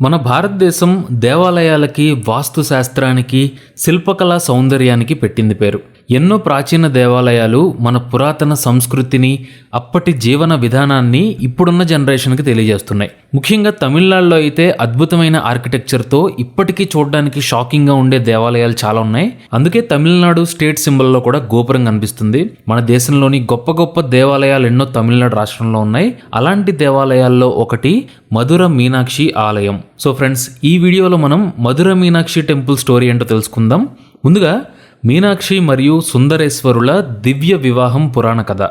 మన భారతదేశం దేవాలయాలకి వాస్తు శాస్త్రానికి శిల్పకళా సౌందర్యానికి పెట్టింది పేరు. ఎన్నో ప్రాచీన దేవాలయాలు మన పురాతన సంస్కృతిని అప్పటి జీవన విధానాన్ని ఇప్పుడున్న జనరేషన్కి తెలియజేస్తున్నాయి. ముఖ్యంగా తమిళనాడులో అయితే అద్భుతమైన ఆర్కిటెక్చర్తో ఇప్పటికీ చూడడానికి షాకింగ్గా ఉండే దేవాలయాలు చాలా ఉన్నాయి. అందుకే తమిళనాడు స్టేట్ సింబల్లో కూడా గోపురం కనిపిస్తుంది. మన దేశంలోని గొప్ప గొప్ప దేవాలయాలు ఎన్నో తమిళనాడు రాష్ట్రంలో ఉన్నాయి. అలాంటి దేవాలయాల్లో ఒకటి మధుర మీనాక్షి ఆలయం. సో ఫ్రెండ్స్ ఈ వీడియోలో మనం మధుర మీనాక్షి టెంపుల్ స్టోరీ ఏంటో తెలుసుకుందాం. ముందుగా మీనాక్షి మరియు సుందరేశ్వరుల దివ్య వివాహం పురాణ కథ.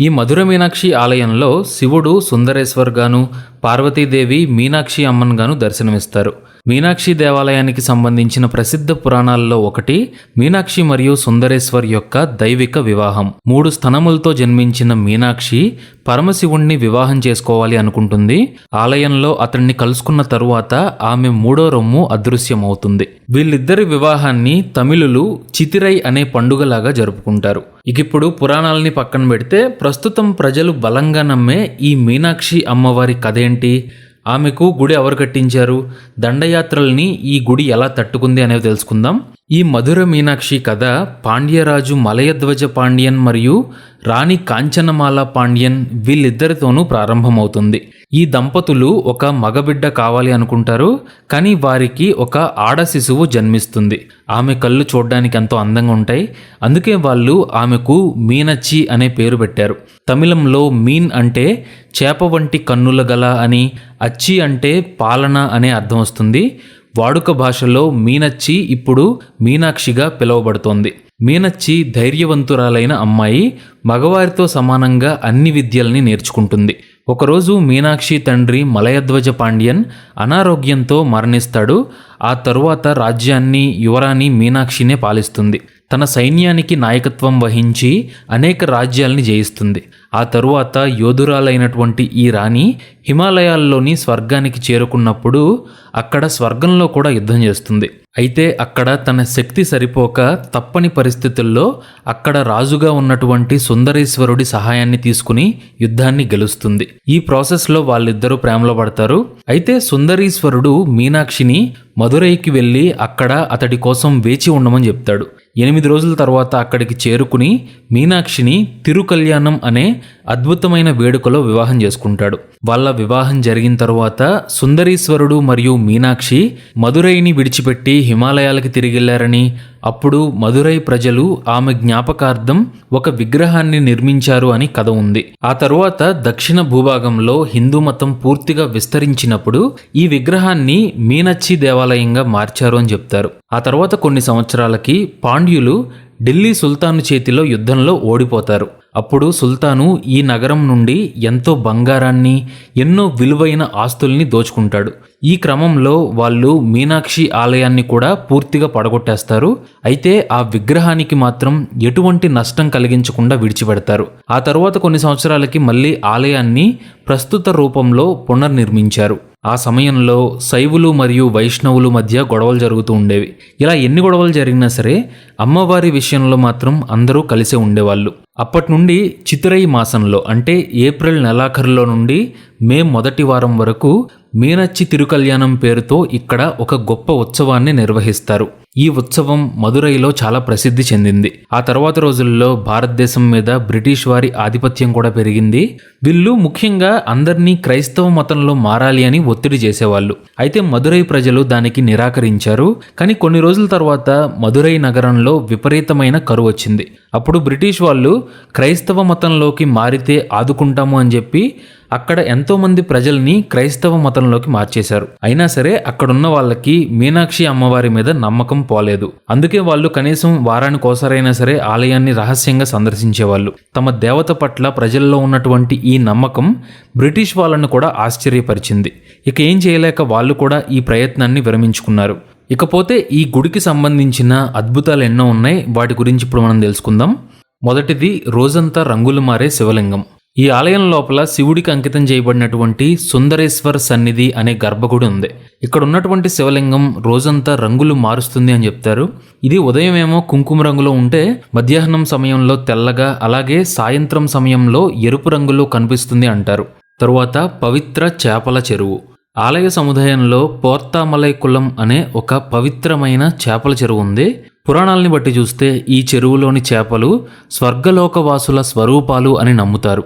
ఈ మధుర మీనాక్షి ఆలయంలో శివుడు సుందరేశ్వర్ గాను పార్వతీదేవి మీనాక్షి అమ్మన్ గాను దర్శనమిస్తారు. మీనాక్షి దేవాలయానికి సంబంధించిన ప్రసిద్ధ పురాణాల్లో ఒకటి మీనాక్షి మరియు సుందరేశ్వర్ యొక్క దైవిక వివాహం. మూడు స్థనములతో జన్మించిన మీనాక్షి పరమశివుణ్ణి వివాహం చేసుకోవాలి అనుకుంటుంది. ఆలయంలో అతన్ని కలుసుకున్న తరువాత ఆమె మూడో రొమ్ము అదృశ్యమవుతుంది. వీళ్ళిద్దరి వివాహాన్ని తమిళులు చితిరై అనే పండుగలాగా జరుపుకుంటారు. ఇక ఇప్పుడు పురాణాలని పక్కన పెడితే ప్రస్తుతం ప్రజలు బలంగా నమ్మే ఈ మీనాక్షి అమ్మవారి కథ ఏంటి? ఆమెకు గుడి ఎవరు కట్టించారు? దండయాత్రల్ని ఈ గుడి ఎలా తట్టుకుంది అనేవి తెలుసుకుందాం. ఈ మధుర మీనాక్షి కథ పాండ్యరాజు మలయధ్వజ పాండ్యన్ మరియు రాణి కాంచనమాల పాండ్యన్ వీళ్ళిద్దరితోనూ ప్రారంభమవుతుంది. ఈ దంపతులు ఒక మగబిడ్డ కావాలి అనుకుంటారు కానీ వారికి ఒక ఆడ శిశువు జన్మిస్తుంది. ఆమె కళ్ళు చూడడానికి ఎంతో అందంగా ఉంటాయి. అందుకే వాళ్ళు ఆమెకు మీనచ్చి అనే పేరు పెట్టారు. తమిళంలో మీన్ అంటే చేప వంటి కన్నుల గల అని అచ్చి అంటే పాలన అనే అర్థం వస్తుంది. వాడుక భాషలో మీనచ్చి ఇప్పుడు మీనాక్షిగా పిలువబడుతోంది. మీనచ్చి ధైర్యవంతురాలైన అమ్మాయి మగవారితో సమానంగా అన్ని విద్యల్ని నేర్చుకుంటుంది. ఒకరోజు మీనాక్షి తండ్రి మలయధ్వజ పాండ్యన్ అనారోగ్యంతో మరణిస్తాడు. ఆ తరువాత రాజ్యాన్ని యువరాణి మీనాక్షినే పాలిస్తుంది. తన సైన్యానికి నాయకత్వం వహించి అనేక రాజ్యాల్ని జయిస్తుంది. ఆ తరువాత యోధురాలైనటువంటి ఈ రాణి హిమాలయాల్లోని స్వర్గానికి చేరుకున్నప్పుడు అక్కడ స్వర్గంలో కూడా యుద్ధం చేస్తుంది. అయితే అక్కడ తన శక్తి సరిపోక తప్పని పరిస్థితుల్లో అక్కడ రాజుగా ఉన్నటువంటి సుందరేశ్వరుడి సహాయాన్ని తీసుకుని యుద్ధాన్ని గెలుస్తుంది. ఈ ప్రాసెస్లో వాళ్ళిద్దరూ ప్రేమలో పడతారు. అయితే సుందరీశ్వరుడు మీనాక్షిని మదురైకి వెళ్ళి అక్కడ అతడి కోసం వేచి ఉండమని చెప్తాడు. ఎనిమిది రోజుల తర్వాత అక్కడికి చేరుకుని మీనాక్షిని తిరుకల్యాణం అనే అద్భుతమైన వేడుకలో వివాహం చేసుకుంటాడు. వాళ్ళ వివాహం జరిగిన తర్వాత సుందరీశ్వరుడు మరియు మీనాక్షి మదురైని విడిచిపెట్టి హిమాలయాలకి తిరిగిళ్ళారని అప్పుడు మదురై ప్రజలు ఆమె జ్ఞాపకార్థం ఒక విగ్రహాన్ని నిర్మించారు అని కథ ఉంది. ఆ తరువాత దక్షిణ భూభాగంలో హిందూ మతం పూర్తిగా విస్తరించినప్పుడు ఈ విగ్రహాన్ని మీనచ్చి దేవాలయంగా మార్చారు అని చెప్తారు. ఆ తర్వాత కొన్ని సంవత్సరాలకి పాండ్యులు ఢిల్లీ సుల్తాను చేతిలో యుద్ధంలో ఓడిపోతారు. అప్పుడు సుల్తాను ఈ నగరం నుండి ఎంతో బంగారాన్ని ఎన్నో విలువైన ఆస్తుల్ని దోచుకుంటాడు. ఈ క్రమంలో వాళ్ళు మీనాక్షి ఆలయాన్ని కూడా పూర్తిగా పడగొట్టేస్తారు. అయితే ఆ విగ్రహానికి మాత్రం ఎటువంటి నష్టం కలిగించకుండా విడిచిపెడతారు. ఆ తరువాత కొన్ని సంవత్సరాలకి మళ్ళీ ఆలయాన్ని ప్రస్తుత రూపంలో పునర్నిర్మించారు. ఆ సమయంలో శైవులు మరియు వైష్ణవులు మధ్య గొడవలు జరుగుతూ ఉండేవి. ఇలా ఎన్ని గొడవలు జరిగినా సరే అమ్మవారి విషయంలో మాత్రం అందరూ కలిసే ఉండేవాళ్ళు. అప్పటి నుండి చితురై మాసంలో అంటే ఏప్రిల్ నెలాఖరులో నుండి మే మొదటి వారం వరకు మీనచ్చి తిరుకల్యాణం పేరుతో ఇక్కడ ఒక గొప్ప ఉత్సవాన్ని నిర్వహిస్తారు. ఈ ఉత్సవం మదురైలో చాలా ప్రసిద్ధి చెందింది. ఆ తర్వాత రోజుల్లో భారతదేశం మీద బ్రిటిష్ వారి ఆధిపత్యం కూడా పెరిగింది. వీళ్ళు ముఖ్యంగా అందరినీ క్రైస్తవ మతంలో మారాలి అని ఒత్తిడి చేసేవాళ్ళు. అయితే మదురై ప్రజలు దానికి నిరాకరించారు. కానీ కొన్ని రోజుల తర్వాత మదురై నగరంలో విపరీతమైన కరువు వచ్చింది. అప్పుడు బ్రిటిష్ వాళ్ళు క్రైస్తవ మతంలోకి మారితే ఆదుకుంటాము అని చెప్పి అక్కడ ఎంతోమంది ప్రజల్ని క్రైస్తవ మతంలోకి మార్చేశారు. అయినా సరే అక్కడున్న వాళ్ళకి మీనాక్షి అమ్మవారి మీద నమ్మకం పోలేదు. అందుకే వాళ్ళు కనీసం వారానికోసారైనా సరే ఆలయాన్ని రహస్యంగా సందర్శించేవాళ్ళు. తమ దేవత పట్ల ప్రజల్లో ఉన్నటువంటి ఈ నమ్మకం బ్రిటిష్ వాళ్ళను కూడా ఆశ్చర్యపరిచింది. ఇక ఏం చేయలేక వాళ్ళు కూడా ఈ ప్రయత్నాన్ని విరమించుకున్నారు. ఇకపోతే ఈ గుడికి సంబంధించిన అద్భుతాలు ఎన్నో ఉన్నాయి వాటి గురించి ఇప్పుడు మనం తెలుసుకుందాం. మొదటిది రోజంతా రంగులు మారే శివలింగం. ఈ ఆలయం లోపల శివుడికి అంకితం చేయబడినటువంటి సుందరేశ్వర్ సన్నిధి అనే గర్భగుడి ఉంది. ఇక్కడ ఉన్నటువంటి శివలింగం రోజంతా రంగులు మారుస్తుంది అని చెప్తారు. ఇది ఉదయం ఏమో కుంకుమ రంగులో ఉంటే మధ్యాహ్నం సమయంలో తెల్లగా అలాగే సాయంత్రం సమయంలో ఎరుపు రంగులో కనిపిస్తుంది అంటారు. తరువాత పవిత్ర చేపల చెరువు. ఆలయ సముదాయంలో పోర్తామలై కులం అనే ఒక పవిత్రమైన చేపల చెరువు ఉంది. పురాణాలని బట్టి చూస్తే ఈ చెరువులోని చేపలు స్వర్గలోకవాసుల స్వరూపాలు అని నమ్ముతారు.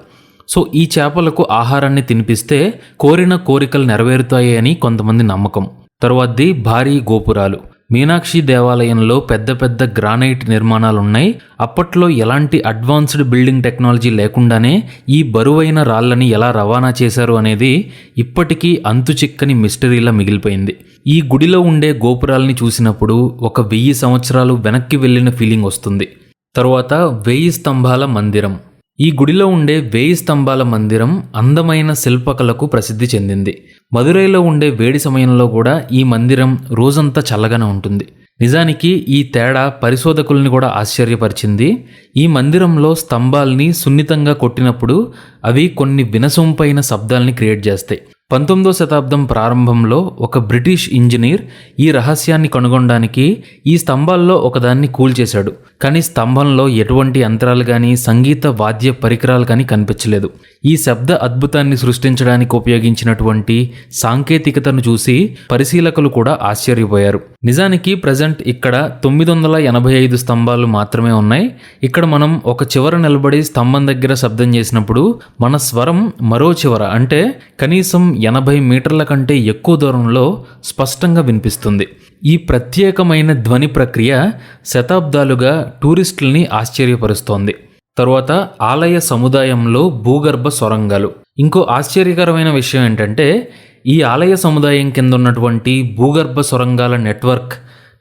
సో ఈ చేపలకు ఆహారాన్ని తినిపిస్తే కోరిన కోరికలు నెరవేరుతాయి అని కొంతమంది నమ్మకం. తరువాతది భారీ గోపురాలు. మీనాక్షి దేవాలయంలో పెద్ద పెద్ద గ్రానైట్ నిర్మాణాలు ఉన్నాయి అప్పట్లో ఎలాంటి అడ్వాన్స్డ్ బిల్డింగ్ టెక్నాలజీ లేకుండానే ఈ బరువైన రాళ్ళని ఎలా రవాణా చేశారు అనేది ఇప్పటికీ అంతుచిక్కని మిస్టరీలా మిగిలిపోయింది. ఈ గుడిలో ఉండే గోపురాల్ని చూసినప్పుడు ఒక వెయ్యి సంవత్సరాలు వెనక్కి వెళ్ళిన ఫీలింగ్ వస్తుంది. తరువాత వెయ్యి స్తంభాల మందిరం. ఈ గుడిలో ఉండే వేయి స్తంభాల మందిరం అందమైన శిల్పకళకు ప్రసిద్ధి చెందింది. మదురైలో ఉండే వేడి సమయంలో కూడా ఈ మందిరం రోజంతా చల్లగానే ఉంటుంది. నిజానికి ఈ తేడా పరిశోధకుల్ని కూడా ఆశ్చర్యపరిచింది. ఈ మందిరంలో స్తంభాల్ని సున్నితంగా కొట్టినప్పుడు అవి కొన్ని వినసొంపైన శబ్దాల్ని క్రియేట్ చేస్తాయి. పంతొమ్మిదో శతాబ్దం ప్రారంభంలో ఒక బ్రిటిష్ ఇంజనీర్ ఈ రహస్యాన్ని కనుగొనడానికి ఈ స్తంభాల్లో ఒకదాన్ని కూల్చేశాడు. కానీ స్తంభంలో ఎటువంటి యంత్రాలు కానీ సంగీత వాద్య పరికరాలు కానీ కనిపించలేదు. ఈ శబ్ద అద్భుతాన్ని సృష్టించడానికి ఉపయోగించినటువంటి సాంకేతికతను చూసి పరిశీలకులు కూడా ఆశ్చర్యపోయారు. నిజానికి ప్రజెంట్ ఇక్కడ తొమ్మిది వందల ఎనభై ఐదు స్తంభాలు మాత్రమే ఉన్నాయి. ఇక్కడ మనం ఒక చివర నిలబడి స్తంభం దగ్గర శబ్దం చేసినప్పుడు మన స్వరం మరో చివర అంటే కనీసం ఎనభై మీటర్ల కంటే ఎక్కువ దూరంలో స్పష్టంగా వినిపిస్తుంది. ఈ ప్రత్యేకమైన ధ్వని ప్రక్రియ శతాబ్దాలుగా టూరిస్టుల్ని ఆశ్చర్యపరుస్తోంది. తరువాత ఆలయ సముదాయంలో భూగర్భ సొరంగాలు. ఇంకో ఆశ్చర్యకరమైన విషయం ఏంటంటే ఈ ఆలయ సముదాయం కింద ఉన్నటువంటి భూగర్భ సొరంగాల నెట్వర్క్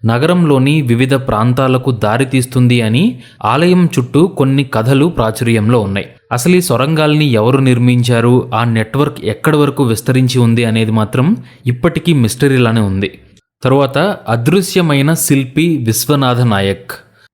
నగరంలోని వివిధ ప్రాంతాలకు దారి తీస్తుంది అని ఆలయం చుట్టూ కొన్ని కథలు ప్రాచుర్యంలో ఉన్నాయి. అసలు ఈ సొరంగాల్ని ఎవరు నిర్మించారు? ఆ నెట్వర్క్ ఎక్కడి వరకు విస్తరించి ఉంది అనేది మాత్రం ఇప్పటికీ మిస్టరీలానే ఉంది. తరువాత అదృశ్యమైన శిల్పి విశ్వనాథ నాయక్.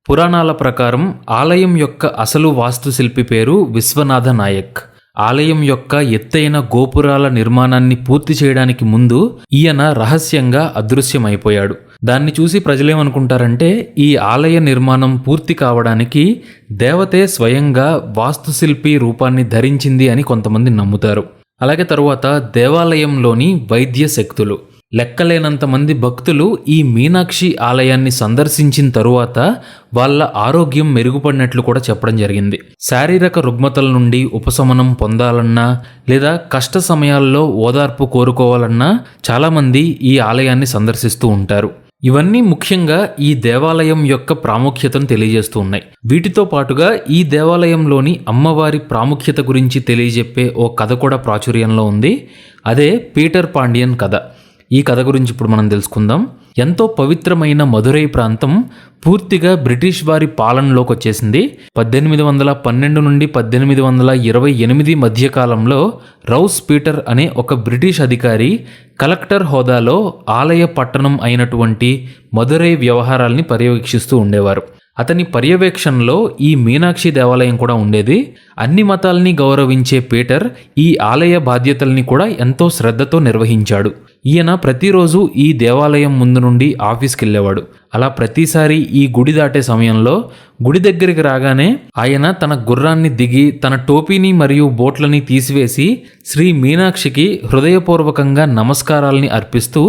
పురాణాల ప్రకారం ఆలయం యొక్క అసలు వాస్తుశిల్పి పేరు విశ్వనాథ నాయక్. ఆలయం యొక్క ఎత్తైన గోపురాల నిర్మాణాన్ని పూర్తి చేయడానికి ముందు ఈయన రహస్యంగా అదృశ్యమైపోయాడు. దాన్ని చూసి ప్రజలేమనుకుంటారంటే ఈ ఆలయ నిర్మాణం పూర్తి కావడానికి దేవతే స్వయంగా వాస్తుశిల్పి రూపాన్ని ధరించింది అని కొంతమంది నమ్ముతారు. అలాగే తరువాత దేవాలయంలోని వైద్య శక్తులు. లెక్కలేనంత మంది భక్తులు ఈ మీనాక్షి ఆలయాన్ని సందర్శించిన తరువాత వాళ్ళ ఆరోగ్యం మెరుగుపడినట్లు కూడా చెప్పడం జరిగింది. శారీరక రుగ్మతల నుండి ఉపశమనం పొందాలన్నా లేదా కష్ట సమయాల్లో ఓదార్పు కోరుకోవాలన్నా చాలామంది ఈ ఆలయాన్ని సందర్శిస్తూ ఉంటారు. ఇవన్నీ ముఖ్యంగా ఈ దేవాలయం యొక్క ప్రాముఖ్యతను తెలియజేస్తూ ఉన్నాయి. వీటితో పాటుగా ఈ దేవాలయంలోని అమ్మవారి ప్రాముఖ్యత గురించి తెలియజెప్పే ఓ కథ కూడా ప్రాచుర్యంలో ఉంది. అదే పీటర్ పాండియన్ కథ. ఈ కథ గురించి ఇప్పుడు మనం తెలుసుకుందాం. ఎంతో పవిత్రమైన మధురై ప్రాంతం పూర్తిగా బ్రిటిష్ వారి పాలనలోకి వచ్చేసింది. పద్దెనిమిది వందల పన్నెండు నుండి పద్దెనిమిది వందల ఇరవై ఎనిమిది మధ్యకాలంలో రౌస్ పీటర్ అనే ఒక బ్రిటిష్ అధికారి కలెక్టర్ హోదాలో ఆలయ పట్టణం అయినటువంటి మధురై వ్యవహారాల్ని పర్యవేక్షిస్తూ ఉండేవారు. అతని పర్యవేక్షణలో ఈ మీనాక్షి దేవాలయం కూడా ఉండేది. అన్ని మతాల్ని గౌరవించే పీటర్ ఈ ఆలయ బాధ్యతల్ని కూడా ఎంతో శ్రద్ధతో నిర్వహించాడు. ఈయన ప్రతిరోజు ఈ దేవాలయం ముందు నుండి ఆఫీస్కి వెళ్ళేవాడు అలా ప్రతిసారి ఈ గుడి దాటే సమయంలో గుడి దగ్గరికి రాగానే ఆయన తన గుర్రాన్ని దిగి తన టోపీని మరియు బోట్లని తీసివేసి శ్రీ మీనాక్షికి హృదయపూర్వకంగా నమస్కారాల్ని అర్పిస్తూ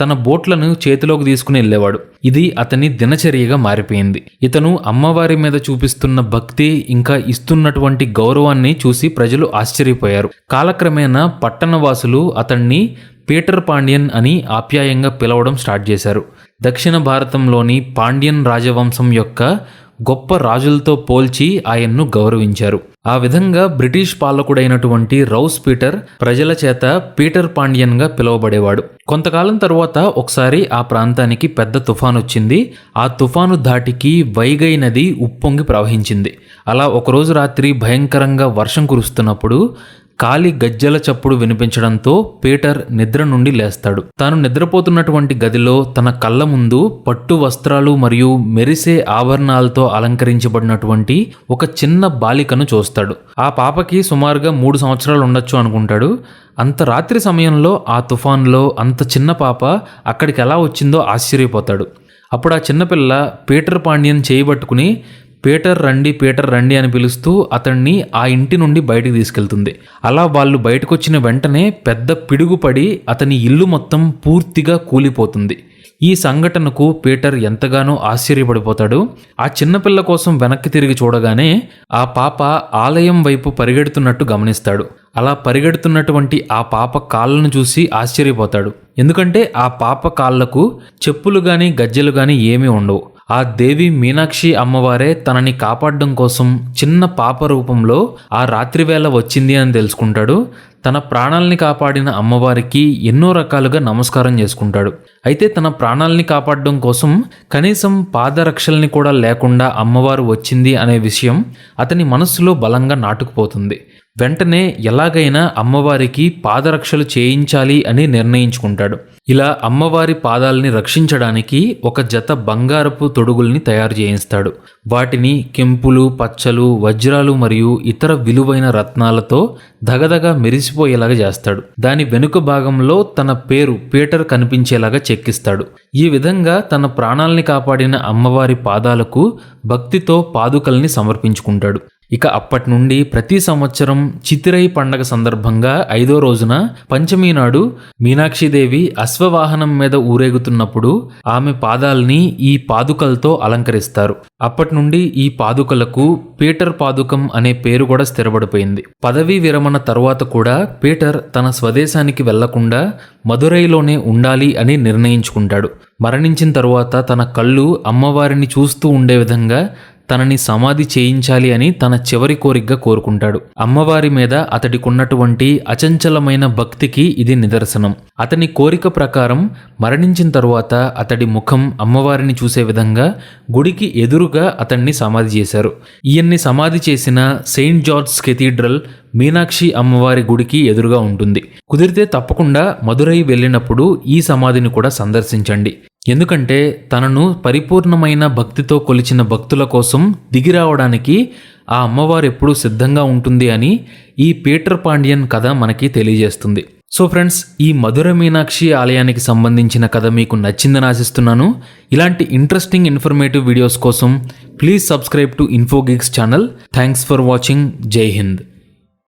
తన బోట్లను చేతిలోకి తీసుకుని వెళ్ళేవాడు. ఇది అతని దినచర్యగా మారిపోయింది. ఇతను అమ్మవారి మీద చూపిస్తున్న భక్తి ఇంకా ఇస్తున్నటువంటి గౌరవాన్ని చూసి ప్రజలు ఆశ్చర్యపోయారు. కాలక్రమేణా పట్టణవాసులు అతన్ని పీటర్ పాండ్యన్ అని ఆప్యాయంగా పిలవడం స్టార్ట్ చేశారు. దక్షిణ భారతంలోని పాండ్యన్ రాజవంశం యొక్క గొప్ప రాజులతో పోల్చి ఆయన్ను గౌరవించారు. ఆ విధంగా బ్రిటిష్ పాలకుడైనటువంటి రౌస్ పీటర్ ప్రజల చేత పీటర్ పాండియన్గా పిలువబడేవాడు. కొంతకాలం తర్వాత ఒకసారి ఆ ప్రాంతానికి పెద్ద తుఫాను వచ్చింది ఆ తుఫాను ధాటికి వైగై నది ఉప్పొంగి ప్రవహించింది. అలా ఒకరోజు రాత్రి భయంకరంగా వర్షం కురుస్తున్నప్పుడు కాలి గజ్జల చప్పుడు వినిపించడంతో పీటర్ నిద్ర నుండి లేస్తాడు. తాను నిద్రపోతున్నటువంటి గదిలో తన కళ్ళ ముందు పట్టు వస్త్రాలు మరియు మెరిసే ఆభరణాలతో అలంకరించబడినటువంటి ఒక చిన్న బాలికను చూస్తాడు. ఆ పాపకి సుమారుగా మూడు సంవత్సరాలు ఉండొచ్చు అనుకుంటాడు. అంత రాత్రి సమయంలో ఆ తుఫాన్లో అంత చిన్న పాప అక్కడికి ఎలా వచ్చిందో ఆశ్చర్యపోతాడు. అప్పుడు ఆ చిన్నపిల్ల పీటర్ పాండ్యన్ చేయబట్టుకుని పీటర్ రండి పీటర్ రండి అని పిలుస్తూ అతన్ని ఆ ఇంటి నుండి బయటికి తీసుకెళ్తుంది. అలా వాళ్ళు బయటకొచ్చిన వెంటనే పెద్ద పిడుగుపడి అతని ఇల్లు మొత్తం పూర్తిగా కూలిపోతుంది. ఈ సంఘటనకు పీటర్ ఎంతగానో ఆశ్చర్యపడిపోతాడు. ఆ చిన్నపిల్ల కోసం వెనక్కి తిరిగి చూడగానే ఆ పాప ఆలయం వైపు పరిగెడుతున్నట్టు గమనిస్తాడు. అలా పరిగెడుతున్నటువంటి ఆ పాప కాళ్ళను చూసి ఆశ్చర్యపోతాడు. ఎందుకంటే ఆ పాప కాళ్ళకు చెప్పులు గాని గజ్జెలు గాని ఏమీ ఉండవు. ఆ దేవి మీనాక్షి అమ్మవారే తనని కాపాడడం కోసం చిన్న పాప రూపంలో ఆ రాత్రివేళ వచ్చింది అని తెలుసుకుంటాడు. తన ప్రాణాల్ని కాపాడిన అమ్మవారికి ఎన్నో రకాలుగా నమస్కారం చేసుకుంటాడు. అయితే తన ప్రాణాల్ని కాపాడడం కోసం కనీసం పాదరక్షల్ని కూడా లేకుండా అమ్మవారు వచ్చింది అనే విషయం అతని మనస్సులో బలంగా నాటుకుపోతుంది. వెంటనే ఎలాగైనా అమ్మవారికి పాదరక్షలు చేయించాలి అని నిర్ణయించుకుంటాడు. ఇలా అమ్మవారి పాదాలని రక్షించడానికి ఒక జత బంగారపు తొడుగుల్ని తయారు చేయిస్తాడు. వాటిని కెంపులు పచ్చలు వజ్రాలు మరియు ఇతర విలువైన రత్నాలతో దగదగ మెరిసిపోయేలాగా చేస్తాడు. దాని వెనుక భాగంలో తన పేరు పీటర్ కనిపించేలాగా చెక్కిస్తాడు. ఈ విధంగా తన ప్రాణాల్ని కాపాడిన అమ్మవారి పాదాలకు భక్తితో పాదుకల్ని సమర్పించుకుంటాడు. ఇక అప్పటి నుండి ప్రతి సంవత్సరం చితిరై పండగ సందర్భంగా ఐదో రోజున పంచమి నాడు మీనాక్షిదేవి అశ్వవాహనం మీద ఊరేగుతున్నప్పుడు ఆమె పాదాల్ని ఈ పాదుకలతో అలంకరిస్తారు. అప్పటి నుండి ఈ పాదుకలకు పీటర్ పాదుకం అనే పేరు కూడా స్థిరపడిపోయింది. పదవీ విరమణ తరువాత కూడా పీటర్ తన స్వదేశానికి వెళ్ళకుండా మదురైలోనే ఉండాలి అని నిర్ణయించుకుంటాడు. మరణించిన తరువాత తన కళ్ళు అమ్మవారిని చూస్తూ ఉండే విధంగా తనని సమాధి చేయించాలి అని తన చివరి కోరికగా కోరుకుంటాడు. అమ్మవారి మీద అతడికున్నటువంటి అచంచలమైన భక్తికి ఇది నిదర్శనం. అతని కోరిక ప్రకారం మరణించిన తరువాత అతడి ముఖం అమ్మవారిని చూసే విధంగా గుడికి ఎదురుగా అతన్ని సమాధి చేశారు. ఈయన్ని సమాధి చేసిన సెయింట్ జార్జ్ కెథీడ్రల్ మీనాక్షి అమ్మవారి గుడికి ఎదురుగా ఉంటుంది. కుదిరితే తప్పకుండా మదురై వెళ్ళినప్పుడు ఈ సమాధిని కూడా సందర్శించండి. ఎందుకంటే తనను పరిపూర్ణమైన భక్తితో కొలిచిన భక్తుల కోసం దిగిరావడానికి ఆ అమ్మవారు ఎప్పుడూ సిద్ధంగా ఉంటుంది అని ఈ పీటర్ పాండియన్ కథ మనకి తెలియజేస్తుంది. సో ఫ్రెండ్స్ ఈ మధుర మీనాక్షి ఆలయానికి సంబంధించిన కథ మీకు నచ్చిందని ఆశిస్తున్నాను. ఇలాంటి ఇంట్రెస్టింగ్ ఇన్ఫర్మేటివ్ వీడియోస్ కోసం please subscribe to ఇన్ఫోగిక్స్ channel thanks for watching జై హింద్.